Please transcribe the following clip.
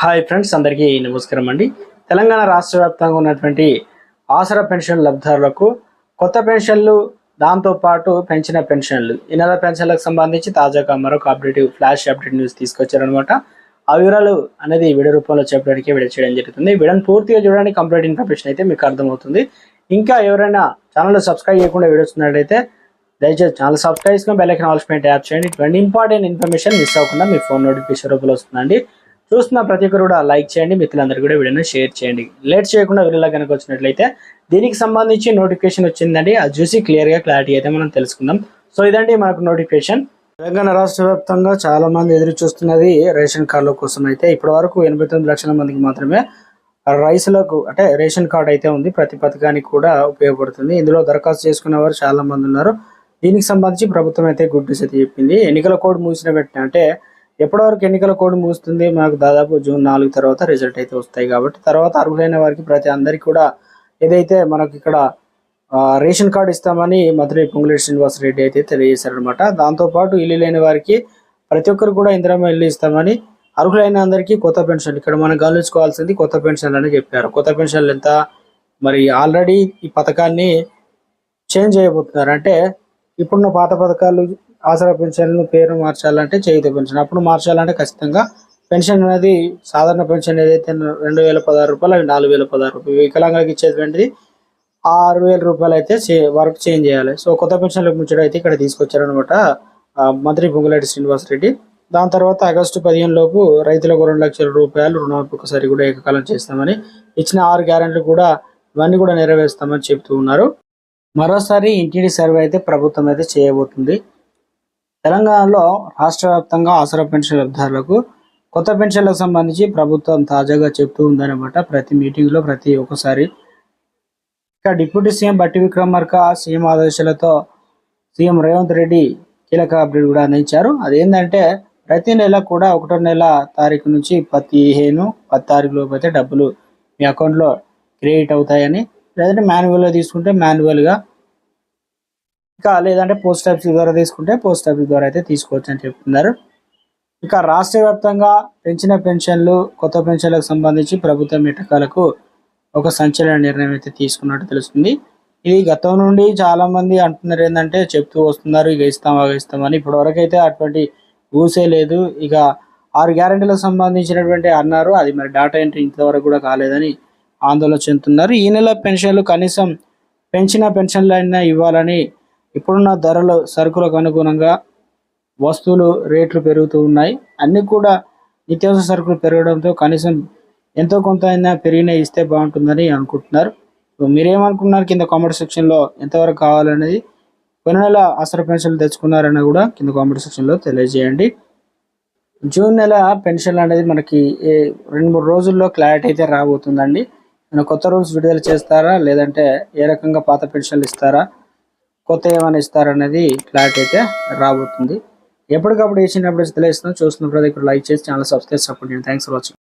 Hi friends అందరికీ నమస్కారం అండి. తెలంగాణ రాష్ట్ర వ్యాప్తంగా ఉన్నటువంటి ఆసరా పెన్షన్ లబ్ధారులకు కొత్త పెన్షన్లు దాంతో పాటు పెంచిన పెన్షన్లు. ఈ నెల పెన్షన్లకు సంబంధించి తాజాగా మరొక అప్డేటివ్ ఫ్లాష్ అప్డేట్ న్యూస్ తీసుకొచ్చారనమాట ఆ వివరాలు అనేది వీడియో రూపంలో చెప్పడానికి వీడియో చేయడం జరుగుతుంది. వీడియోని పూర్తిగా చూడడానికి కంప్లీట్ ఇన్ఫర్మేషన్ అయితే మీకు అర్థమవుతుంది. ఇంకా ఎవరైనా ఛానల్ సబ్స్క్రైబ్ చేయకుండా వీడియో చూస్తున్నట్టయితే దయచేసి ఛానల్ సబ్స్క్రైబ్ చేసుకుని బెల్ ఐకన్ ఆల్ చేయండి. ఇటువంటి ఇంపార్టెంట్ ఇన్ఫర్మేషన్ మిస్ అవ్వకుండా మీ ఫోన్ నోటిఫికేషన్ రూపంలో వస్తుందండి. చూస్తున్న ప్రతి ఒక్కరు కూడా లైక్ చేయండి మిత్రులందరూ కూడా వీడియోని షేర్ చేయండి. లేట్ చేయకుండా వీడియోలో కనుక వచ్చినట్లయితే దీనికి సంబంధించి నోటిఫికేషన్ వచ్చిందండి. అది చూసి క్లియర్గా క్లారిటీ అయితే మనం తెలుసుకుందాం. సో ఇదండి మనకు నోటిఫికేషన్. తెలంగాణ రాష్ట్ర వ్యాప్తంగా చాలా మంది ఎదురు చూస్తున్నది రేషన్ కార్డుల కోసం అయితే ఇప్పటి వరకు ఎనభై తొమ్మిది లక్షల మందికి మాత్రమే రైసులకు అంటే రేషన్ కార్డు అయితే ఉంది. ప్రతి పథకానికి కూడా ఉపయోగపడుతుంది. ఇందులో దరఖాస్తు చేసుకున్న వారు చాలా మంది ఉన్నారు. దీనికి సంబంధించి ప్రభుత్వం అయితే గుడ్ న్యూస్ అయితే చెప్పింది. ఎన్నికల కోడ్ ముగిసిన వెంటనే అంటే ఎప్పటివరకు ఎన్నికల కోడ్ ముగుస్తుంది? మనకు దాదాపు జూన్ నాలుగు తర్వాత రిజల్ట్ అయితే వస్తాయి కాబట్టి తర్వాత అర్హులైన వారికి ప్రతి అందరికి కూడా ఏదైతే మనకి ఇక్కడ రేషన్ కార్డు ఇస్తామని మంత్రి పొంగులేటి శ్రీనివాస రెడ్డి అయితే తెలియజేశారనమాట దాంతోపాటు ఇల్లు లేని వారికి ప్రతి ఒక్కరు కూడా ఇందిరమ్మ ఇల్లు ఇస్తామని అర్హులైన అందరికీ కొత్త పెన్షన్. ఇక్కడ మనం గమనించుకోవాల్సింది కొత్త పెన్షన్లు అని చెప్పారు. కొత్త పెన్షన్లు ఎంత? మరి ఆల్రెడీ ఈ పథకాన్ని చేంజ్ చేయబోతున్నారు. అంటే ఇప్పుడున్న పాత పథకాలు ఆసరా పెన్షన్ పేరు మార్చాలంటే చేయుత పెన్షన్. అప్పుడు మార్చాలంటే ఖచ్చితంగా పెన్షన్ అనేది సాధారణ పెన్షన్ ఏదైతే రెండు వేల పదహారు రూపాయలు అవి నాలుగు వేల పదహారు రూపాయలు. వికలాంగులకు ఇచ్చేటువంటిది ఆరు వేల రూపాయలు అయితే చే- వర్క్ చేంజ్ చేయాలి. సో కొత్త పెన్షన్ల ముచ్చట అయితే ఇక్కడ తీసుకొచ్చారనమాట మంత్రి పొంగులేటి శ్రీనివాస్ రెడ్డి దాని తర్వాత ఆగస్టు పదిహేను లోపు రైతులకు రెండు లక్షల రూపాయలు రుణమాఫీ ఒకసారి కూడా ఏకకాలం చేస్తామని ఇచ్చిన ఆరు గ్యారెంట్లు కూడా ఇవన్నీ కూడా నెరవేరుస్తామని చెప్తూ ఉన్నారు. మరోసారి ఇంటింటి సర్వే అయితే ప్రభుత్వం అయితే చేయబోతుంది. తెలంగాణలో రాష్ట్ర వ్యాప్తంగా ఆసరా పెన్షన్ లబ్ధిదారులకు కొత్త పెన్షన్లకు సంబంధించి ప్రభుత్వం తాజాగా చెప్తూ ఉందన్నమాట. ప్రతి మీటింగ్లో ప్రతి ఒక్కసారి ఇక deputy CM Bhatti Vikramarka CM ఆదేశాలతో సీఎం రేవంత్ రెడ్డి కీలక అప్డేట్ కూడా అందించారు. అదేంటంటే ప్రతి నెల కూడా ఒకటో నెల తారీఖు నుంచి పదిహేను పది తారీఖులోపు అయితే డబ్బులు మీ అకౌంట్లో క్రెడిట్ అవుతాయని లేదంటే మాన్యువల్గా తీసుకుంటే మాన్యువల్గా ఇంకా లేదంటే పోస్ట్ ఆఫీస్ ద్వారా తీసుకుంటే పోస్ట్ ఆఫీస్ ద్వారా అయితే తీసుకోవచ్చు అని చెప్తున్నారు. ఇక రాష్ట్ర వ్యాప్తంగా పెంచిన పెన్షన్లు కొత్త పెన్షన్లకు సంబంధించి ప్రభుత్వం ఎటకాలకు ఒక సంచలన నిర్ణయం అయితే తీసుకున్నట్టు తెలుస్తుంది. ఇది గతం నుండి చాలా మంది అంటున్నారు ఏంటంటే చెప్తూ వస్తున్నారు ఇక ఇస్తాం అవి ఇస్తామని ఇప్పటి వరకు అయితే అటువంటి ఊసే లేదు. ఇక ఆరు గ్యారెంటీలకు సంబంధించినటువంటి అన్నారు. అది మరి డాటా ఎంట్రీ ఇంతవరకు కూడా కాలేదని ఆందోళన చెందుతున్నారు. ఈ నెల పెన్షన్లు కనీసం పెంచిన పెన్షన్లు అయినా ఇవ్వాలని ఇప్పుడున్న ధరలు సరుకులకు అనుగుణంగా వస్తువులు రేట్లు పెరుగుతూ ఉన్నాయి. అన్ని కూడా నిత్యావసర సరుకులు పెరగడంతో కనీసం ఎంతో కొంత అయినా పెరిగినా ఇస్తే బాగుంటుందని అనుకుంటున్నారు. మీరేమనుకున్నారు కింద కామెంట్ సెక్షన్లో ఎంతవరకు కావాలనేది కొన్ని నెల అసలు పెన్షన్లు తెచ్చుకున్నారని కూడా కింద కామెంట్ సెక్షన్లో తెలియజేయండి. జూన్ నెల పెన్షన్ అనేది మనకి రెండు మూడు రోజుల్లో క్లారిటీ అయితే రాబోతుందండి. కొత్త రూల్స్ విడుదల చేస్తారా? లేదంటే ఏ రకంగా పాత పెన్షన్లు ఇస్తారా? కొత్త ఏమైనా ఇస్తారనేది క్లారిటీ అయితే రాబోతుంది. ఎప్పటికప్పుడు ఇచ్చినప్పుడు తెలియస్తున్నాం చూస్తున్నప్పుడు ఇక్కడ లైక్ చేసి ఛానల్ సబ్స్క్రైబ్ సపోర్ట్ చేయండి. Thanks for watching